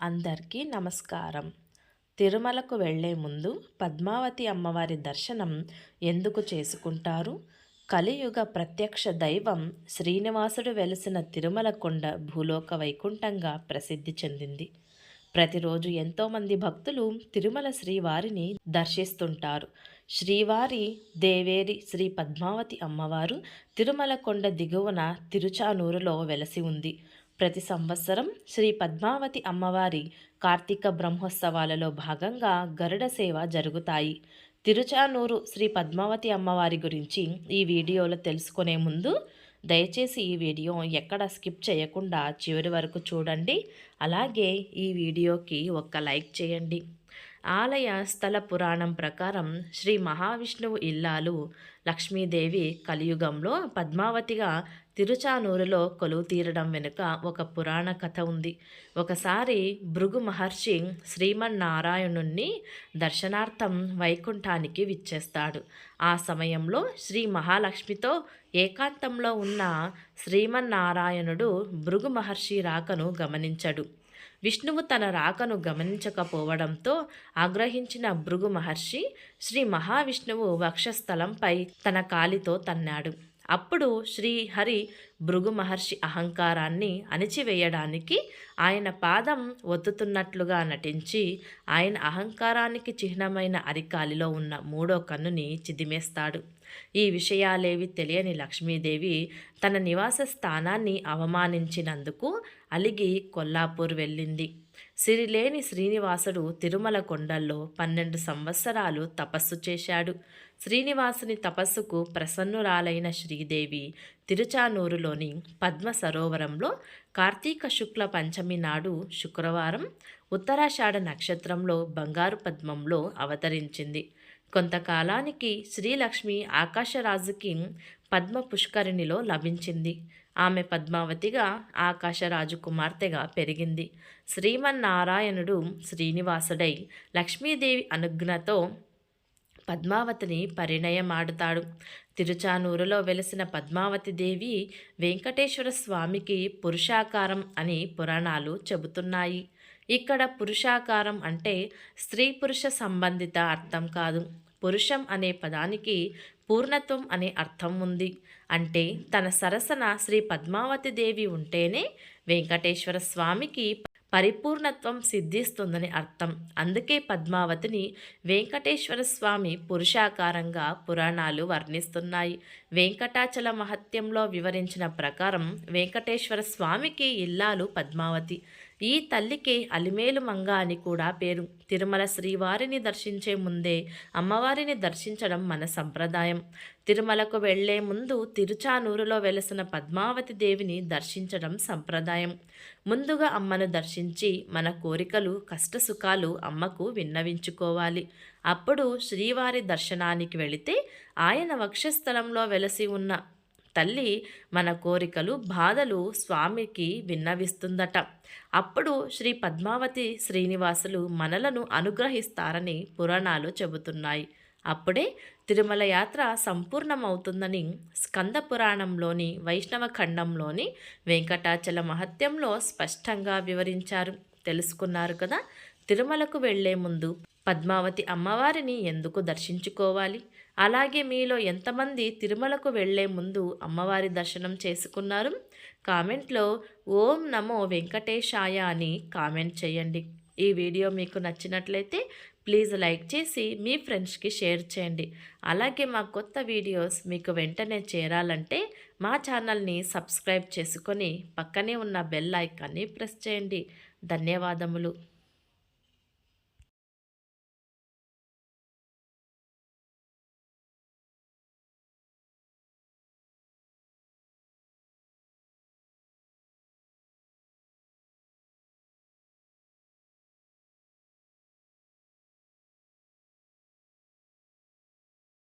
అందరికీ నమస్కారం. తిరుమలకు వెళ్ళే ముందు పద్మావతి అమ్మవారి దర్శనం ఎందుకు చేసుకుంటారు? కలియుగ ప్రత్యక్ష దైవం శ్రీనివాసుడు వెలిసిన తిరుమల కొండ భూలోక వైకుంఠంగా ప్రసిద్ధి చెందింది. ప్రతిరోజు ఎంతోమంది భక్తులు తిరుమల శ్రీవారిని దర్శిస్తుంటారు. శ్రీవారి దేవేరి శ్రీ పద్మావతి అమ్మవారు తిరుమల కొండ దిగువన తిరుచానూరులో వెలసి ఉంది. ప్రతి సంవత్సరం శ్రీ పద్మావతి అమ్మవారి కార్తీక బ్రహ్మోత్సవాలలో భాగంగా గరుడ సేవ జరుగుతాయి. తిరుచానూరు శ్రీ పద్మావతి అమ్మవారి గురించి ఈ వీడియోలో తెలుసుకునే ముందు దయచేసి ఈ వీడియో ఎక్కడ స్కిప్ చేయకుండా చివరి వరకు చూడండి. అలాగే ఈ వీడియోకి ఒక్క లైక్ చేయండి. ఆలయ స్థల పురాణం ప్రకారం శ్రీ మహావిష్ణువు ఇల్లాలు లక్ష్మీదేవి కలియుగంలో పద్మావతిగా తిరుచానూరులో కొలువు తీరడం వెనుక ఒక పురాణ కథ ఉంది. ఒకసారి భృగు మహర్షి శ్రీమన్నారాయణుణ్ణి దర్శనార్థం వైకుంఠానికి విచ్చేస్తాడు. ఆ సమయంలో శ్రీ మహాలక్ష్మితో ఏకాంతంలో ఉన్న శ్రీమన్నారాయణుడు భృగు మహర్షి రాకను గమనించడు. విష్ణువు తన రాకను గమనించకపోవడంతో ఆగ్రహించిన భృగు మహర్షి శ్రీ మహావిష్ణువు వక్షస్థలంపై తన కాలితో తన్నాడు. అప్పుడు శ్రీహరి భృగు మహర్షి అహంకారాన్ని అణిచివేయడానికి ఆయన పాదం ఒత్తుతున్నట్లుగా నటించి ఆయన అహంకారానికి చిహ్నమైన అరికాలిలో ఉన్న మూడో కన్నుని చిదిమేస్తాడు. ఈ విషయాలేవి తెలియని లక్ష్మీదేవి తన నివాస స్థానాన్ని అవమానించినందుకు అలిగి కొల్లాపూర్ వెళ్ళింది. సిరిలేని శ్రీనివాసుడు తిరుమల కొండల్లో పన్నెండు సంవత్సరాలు తపస్సు చేశాడు. శ్రీనివాసుని తపస్సుకు ప్రసన్నురాలైన శ్రీదేవి తిరుచానూరులోని పద్మ సరోవరంలో కార్తీక శుక్ల పంచమి నాడు శుక్రవారం ఉత్తరాషాఢ నక్షత్రంలో బంగారు పద్మంలో అవతరించింది. కొంతకాలానికి శ్రీలక్ష్మి ఆకాశరాజుకి పద్మ పుష్కరిణిలో లభించింది. ఆమె పద్మావతిగా ఆకాశరాజు కుమార్తెగా పెరిగింది. శ్రీమన్నారాయణుడు శ్రీనివాసుడై లక్ష్మీదేవి అనుజ్ఞతో పద్మావతిని పరిణయమాడుతాడు. తిరుచానూరులో వెలిసిన పద్మావతి దేవి వెంకటేశ్వర స్వామికి పురుషాకారం అని పురాణాలు చెబుతున్నాయి. ఇక్కడ పురుషాకారం అంటే స్త్రీ పురుష సంబంధిత అర్థం కాదు. పురుషం అనే పదానికి పూర్ణత్వం అనే అర్థం ఉంది. అంటే తన సరసన శ్రీ పద్మావతి దేవి ఉంటేనే వెంకటేశ్వర స్వామికి పరిపూర్ణత్వం సిద్ధిస్తుందని అర్థం. అందుకే పద్మావతిని వెంకటేశ్వర స్వామి పురుషాకారంగా పురాణాలు వర్ణిస్తున్నాయి. వెంకటాచల మహత్యంలో వివరించిన ప్రకారం వెంకటేశ్వర స్వామికి ఇల్లాలు పద్మావతి. ఈ తల్లికి అలిమేలు మంగ అని కూడా పేరు. తిరుమల శ్రీవారిని దర్శించే ముందే అమ్మవారిని దర్శించడం మన సంప్రదాయం. తిరుమలకు వెళ్ళే ముందు తిరుచానూరులో వెలసిన పద్మావతి దేవిని దర్శించడం సంప్రదాయం. ముందుగా అమ్మను దర్శించి మన కోరికలు కష్టసుఖాలు అమ్మకు విన్నవించుకోవాలి. అప్పుడు శ్రీవారి దర్శనానికి వెళితే ఆయన వక్షస్థలంలో వెలసి ఉన్న తల్లి మన కోరికలు బాధలు స్వామికి విన్నవిస్తుందట. అప్పుడు శ్రీ పద్మావతి శ్రీనివాసులు మనలను అనుగ్రహిస్తారని పురాణాలు చెబుతున్నాయి. అప్పుడే తిరుమల యాత్ర సంపూర్ణమవుతుందని స్కంద పురాణంలోని వైష్ణవ ఖండంలోని వెంకటాచల మహత్యంలో స్పష్టంగా వివరించారు. తెలుసుకున్నారు కదా? తిరుమలకు వెళ్ళే ముందు పద్మావతి అమ్మవారిని ఎందుకు దర్శించుకోవాలి? అలాగే మీలో ఎంతమంది తిరుమలకు వెళ్ళే ముందు అమ్మవారి దర్శనం చేసుకున్నారు? కామెంట్లో ఓం నమో వెంకటేశాయ అని కామెంట్ చేయండి. ఈ వీడియో మీకు నచ్చినట్లయితే ప్లీజ్ లైక్ చేసి మీ ఫ్రెండ్స్కి షేర్ చేయండి. అలాగే మా కొత్త వీడియోస్ మీకు వెంటనే చేరాలంటే మా ఛానల్ని సబ్స్క్రైబ్ చేసుకొని పక్కనే ఉన్న బెల్ ఐకాన్ని ప్రెస్ చేయండి. ధన్యవాదములు.